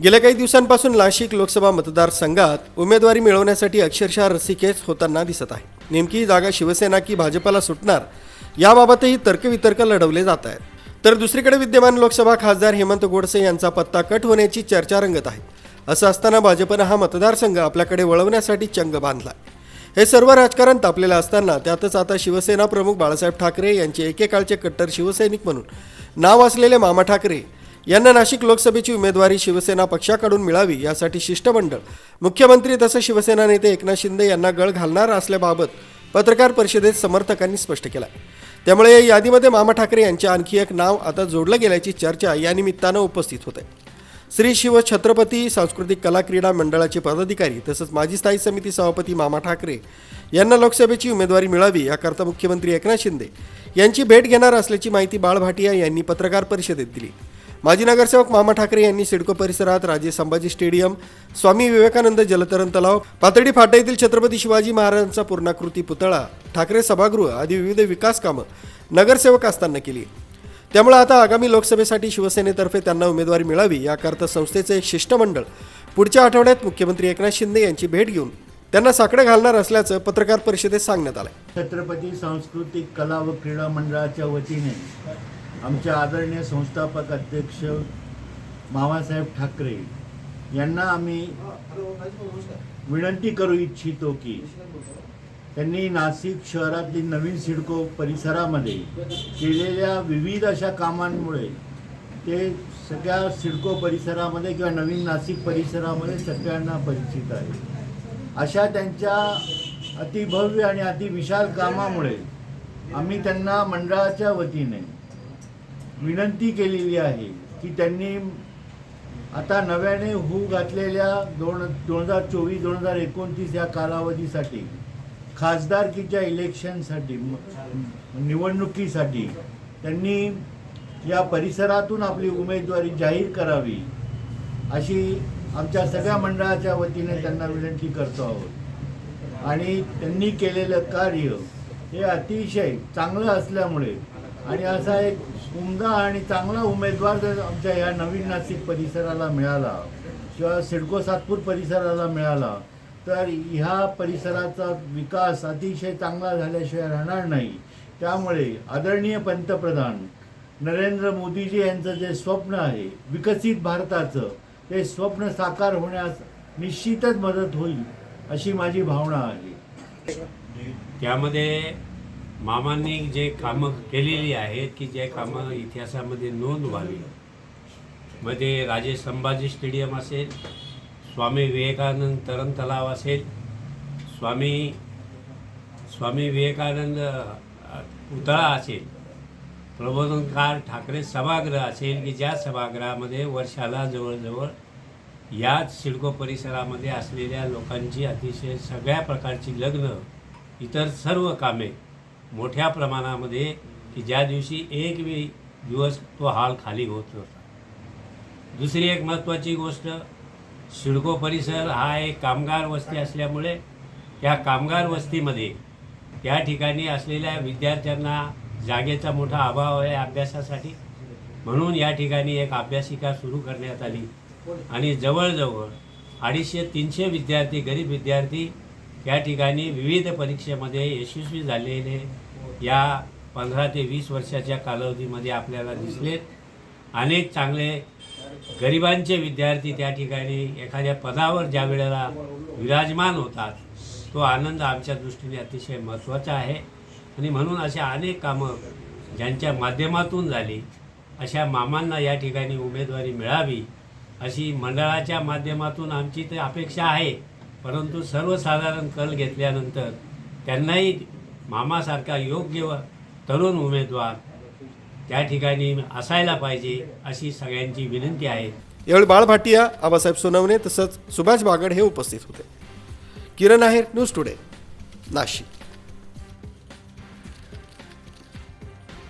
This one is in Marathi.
गेल्या काही दिवसांपासून नाशिक लोकसभा मतदारसंघात उमेदवारी मिळवण्यासाठी अक्षरशः रस्सीखेच होताना दिसत आहे. नेमकी जागा शिवसेना की भाजपला सुटणार याबाबतही तर्कवितर्क लढवले जात आहेत. तर दुसरीकडे विद्यमान लोकसभा खासदार हेमंत गोडसे यांचा पत्ता कट होण्याची चर्चा रंगत आहे. असं असताना भाजपनं हा मतदारसंघ आपल्याकडे वळवण्यासाठी चंग बांधला हे सर्व राजकारण तापलेलं असताना त्यातच आता शिवसेना प्रमुख बाळासाहेब ठाकरे यांचे एकेकाळचे कट्टर शिवसैनिक म्हणून नाव असलेले मामा ठाकरे यांना नाशिक लोकसभेची उमेदवारी शिवसेना पक्षाकडून मिळावी यासाठी शिष्टमंडळ मुख्यमंत्री तसं शिवसेना नेते एकनाथ शिंदे यांना गळ घालणार असल्याबाबत पत्रकार परिषदेत समर्थकांनी स्पष्ट केला त्यामुळे या यादीमध्ये मामा ठाकरे यांचे आणखी एक नाव आता जोडलं गेल्याची चर्चा या निमित्तानं उपस्थित होते श्री शिव छत्रपती सांस्कृतिक कला क्रीडा मंडळाचे पदाधिकारी तसंच माजी स्थायी समिती सभापती मामा ठाकरे यांना लोकसभेची उमेदवारी मिळावी याकरता मुख्यमंत्री एकनाथ शिंदे यांची भेट घेणार असल्याची माहिती बाळ भाटिया यांनी पत्रकार परिषदेत दिली. माजी नगरसेवक मामा ठाकरे यांनी सिडको परिसरात राजे संभाजी स्टेडियम स्वामी विवेकानंद जलतरण तलाव पातळी फाटा येथील छत्रपती शिवाजी महाराजांचा पूर्णाकृती पुतळा ठाकरे सभागृह आदी विविध विकास कामं नगरसेवक असताना केली. त्यामुळे आता आगामी लोकसभेसाठी शिवसेनेतर्फे त्यांना उमेदवारी मिळावी याकरता संस्थेचे एक शिष्टमंडळ पुढच्या आठवड्यात मुख्यमंत्री एकनाथ शिंदे यांची भेट घेऊन त्यांना साकडे घालणार असल्याचं पत्रकार परिषदेत सांगण्यात आलं छत्रपती सांस्कृतिक कला व क्रीडा मंडळाच्या वतीने आमचे आदरणीय संस्थापक अध्यक्ष मामासाहेब ठाकरे यांना आम्ही विनंती करू इच्छितो की त्यांनी नाशिक शहरातील नवीन सिडको परिसरामध्ये केलेल्या विविध अशा कामांमुळे ते सगळ्या सिडको परिसरामध्ये किंवा नवीन नाशिक परिसरामध्ये सगळ्यांना परिचित आहे. अशा त्यांच्या अतिभव्य आणि अतिविशाल कामामुळे आम्ही त्यांना मंडळाच्या वतीने विनंती केलेली आहे की त्यांनी आता नव्याने होऊ घातलेल्या दोन दोन हजार चोवीस दोन हजार एकोणतीस या कालावधीसाठी खासदारकीच्या इलेक्शनसाठी म- निवडणुकीसाठी त्यांनी या परिसरातून आपली उमेदवारी जाहीर करावी अशी आमच्या सगळ्या मंडळाच्या वतीने त्यांना विनंती करतो आहोत. आणि त्यांनी केलेलं कार्य हे अतिशय चांगलं असल्यामुळे आणि असा एक उमदा आणि चांगला उमेदवार जर आमच्या या नवीन नाशिक परिसराला मिळाला किंवा सिडको सातपूर परिसराला मिळाला तर ह्या परिसराचा विकास अतिशय चांगला झाल्याशिवाय राहणार नाही. त्यामुळे आदरणीय पंतप्रधान नरेंद्र मोदीजी यांचं जे स्वप्न आहे विकसित भारताचं ते स्वप्न साकार होण्यास निश्चितच मदत होईल अशी माझी भावना आहे. त्यामध्ये मामांनी जे कामं केलेली आहेत की जे कामं इतिहासामध्ये नोंद व्हावी मध्ये राजे संभाजी स्टेडियम असेल स्वामी विवेकानंद तरण तलाव असेल स्वामी स्वामी विवेकानंद पुतळा असेल प्रबोधनकार ठाकरे सभागृह असेल की ज्या सभागृहामध्ये वर्षाला जवळजवळ याच सिडको परिसरामध्ये असलेल्या लोकांची अतिशय सगळ्या प्रकारची लग्न इतर सर्व कामे मोठ्या प्रमाणामध्ये की ज्या दिवशी एक वी दिवस तो हाल खाली होत नव्हता दुसरी एक महत्त्वाची गोष्ट सिडको परिसर हा एक कामगार वस्ती असल्यामुळे या कामगार वस्तीमध्ये त्या ठिकाणी असलेल्या विद्यार्थ्यांना जागेचा मोठा अभाव आहे अभ्यासासाठी. म्हणून या ठिकाणी एक अभ्यासिका सुरू करण्यात आली. आणि जवळजवळ अडीचशे तीनशे विद्यार्थी गरीब विद्यार्थी या ठिकाणी विविध परीक्षेमध्ये यशस्वी झालेले या पंधरा ते वीस वर्षाच्या कालावधीमध्ये आपल्याला दिसलेत. अनेक चांगले गरिबांचे विद्यार्थी त्या ठिकाणी एखाद्या पदावर ज्या वेळेला विराजमान होतात तो आनंद आमच्या दृष्टीने अतिशय महत्त्वाचा आहे. आणि म्हणून अशा अनेक कामं ज्यांच्या माध्यमातून झाली अशा मामांना या ठिकाणी उमेदवारी मिळावी अशी मंडळाच्या माध्यमातून आमची तर अपेक्षा आहे. परंतु सर्वसाधारण कल घेतल्यानंतर त्यांनाही मामासारखा योग्य व तरुण उमेदवार त्या ठिकाणी असायला पाहिजे अशी सगळ्यांची विनंती आहे. यावेळी बाळ भाटिया आबासाहेब सोनवणे तसंच सुभाष बागड हे उपस्थित होते. Kiran Aher news today Nashik.